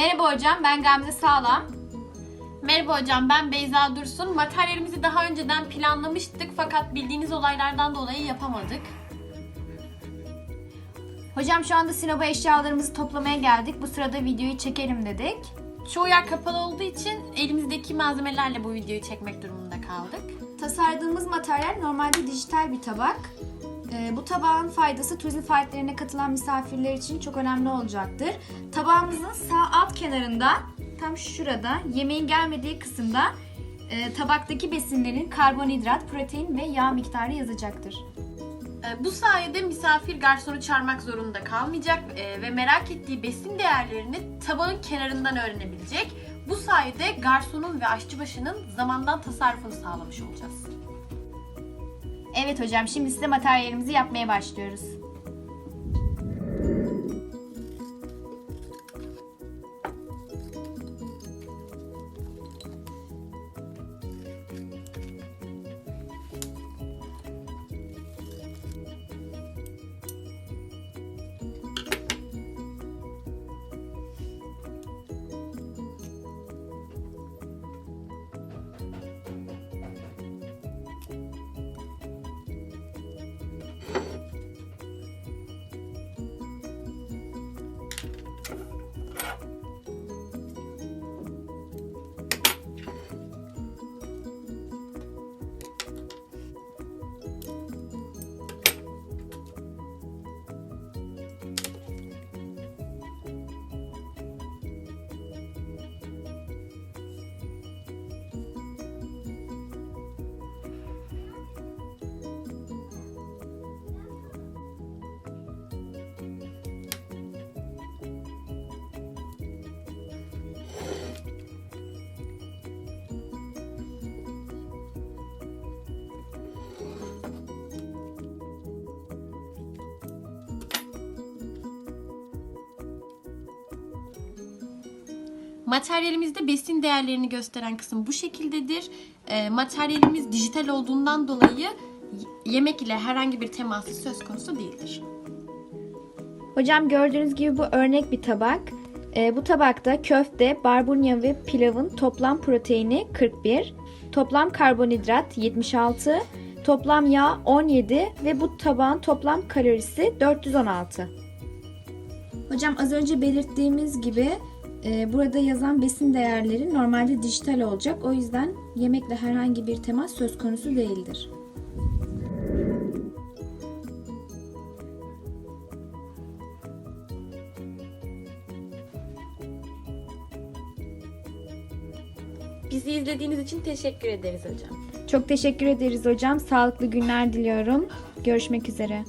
Merhaba hocam, ben Gamze Sağlam. Merhaba hocam ben Beyza Dursun. Materyalimizi daha önceden planlamıştık fakat bildiğiniz olaylardan dolayı yapamadık. Hocam şu anda Sinop'a eşyalarımızı toplamaya geldik. Bu sırada videoyu çekelim dedik. Çoğu yer kapalı olduğu için elimizdeki malzemelerle bu videoyu çekmek durumunda kaldık. Tasarladığımız materyal normalde dijital bir tabak. Ee, bu tabağın faydası turizm faaliyetlerine katılan misafirler için çok önemli olacaktır. Tabağımızın sağ alt kenarında, tam şurada, yemeğin gelmediği kısımda e, tabaktaki besinlerin karbonhidrat, protein ve yağ miktarı yazacaktır. Ee, Bu sayede misafir garsonu çağırmak zorunda kalmayacak e, ve merak ettiği besin değerlerini tabağın kenarından öğrenebilecek. Bu sayede garsonun ve aşçıbaşının zamandan tasarrufunu sağlamış olacağız. Evet hocam, şimdi size materyalimizi yapmaya başlıyoruz. Materyalimizde besin değerlerini gösteren kısım bu şekildedir. E, materyalimiz dijital olduğundan dolayı yemek ile herhangi bir teması söz konusu değildir. Hocam gördüğünüz gibi bu örnek bir tabak. Ee, bu tabakta köfte, barbunya ve pilavın toplam proteini 41, toplam karbonhidrat 76, toplam yağ 17 ve bu tabağın toplam kalorisi 416. Hocam az önce belirttiğimiz gibi e, burada yazan besin değerleri normalde dijital olacak. O yüzden yemekle herhangi bir temas söz konusu değildir. Bizi izlediğiniz için teşekkür ederiz hocam. Çok teşekkür ederiz hocam. Sağlıklı günler diliyorum. Görüşmek üzere.